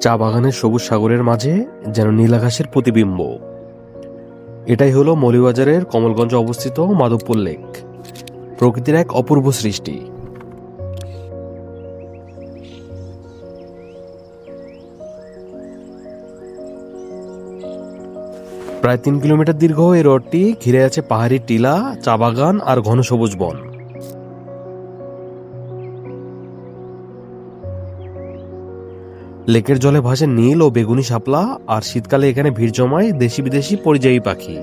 চা বাগানের সবুজ সাগরের মাঝে যেন নীল আকাশের প্রতিবিম্ব। এটাই হলো মৌলিবাজারের কমলগঞ্জে অবস্থিত মাধবপুর লেক। প্রকৃতির এক অপূর্ব সৃষ্টি। প্রায় তিন কিলোমিটার দীর্ঘ এই রোডটি ঘিরে আছে পাহাড়ি টিলা, চা বাগান আর ঘন সবুজ বন। লেকের জলে ভাসে নীল ও বেগুনি শাপলা, আর শীতকালে এখানে ভিড় জমায় দেশি বিদেশি পরিযায়ী পাখি।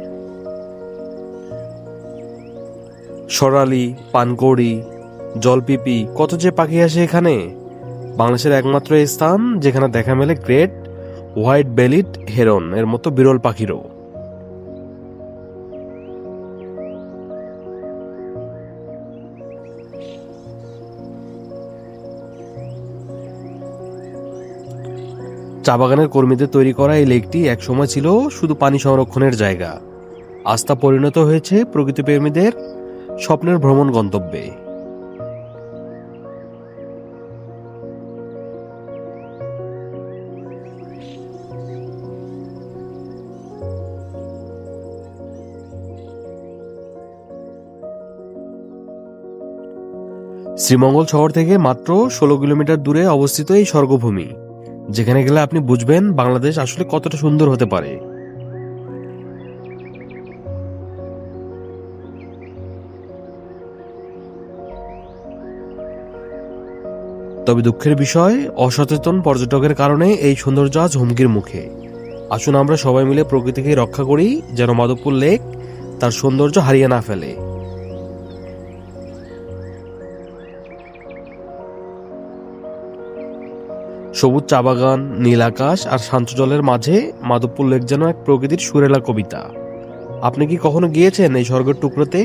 সরালি, পানকৌড়ি, জলপিপি, কত যে পাখি আসে এখানে? বাংলাদেশের একমাত্র স্থান, যেখানে দেখা মেলে গ্রেট হোয়াইট বেলিট হেরন, এর মতো বিরল পাখিরও। চা বাগানের কর্মীদের তৈরি করা এই লেকটি একসময় ছিল শুধু পানি সংরক্ষণের জায়গা। আস্থা পরিণত হয়েছে প্রকৃতিপ্রেমীদের স্বপ্নের ভ্রমণ গন্তব্যে। শ্রীমঙ্গল শহর থেকে মাত্র ষোলো কিলোমিটার দূরে অবস্থিত এই স্বর্গভূমি। যেখানে গেলে আপনি বুঝবেন বাংলাদেশ আসলে কতটা সুন্দর হতে পারে। তবে দুঃখের বিষয়, অসচেতন পর্যটকের কারণে এই সৌন্দর্য আজ হুমকির মুখে। আসুন আমরা সবাই মিলে প্রকৃতিকে রক্ষা করি, যেন মাধবপুর লেক তার সৌন্দর্য হারিয়ে না ফেলে। সবুজ চা বাগান, নীল আকাশ আর শান্ত জলের মাঝে মাধবপুর লেক যেন এক প্রকৃতির সুরেলা কবিতা। আপনি কি কখনো গিয়েছেন এই স্বর্গের টুকরোতে?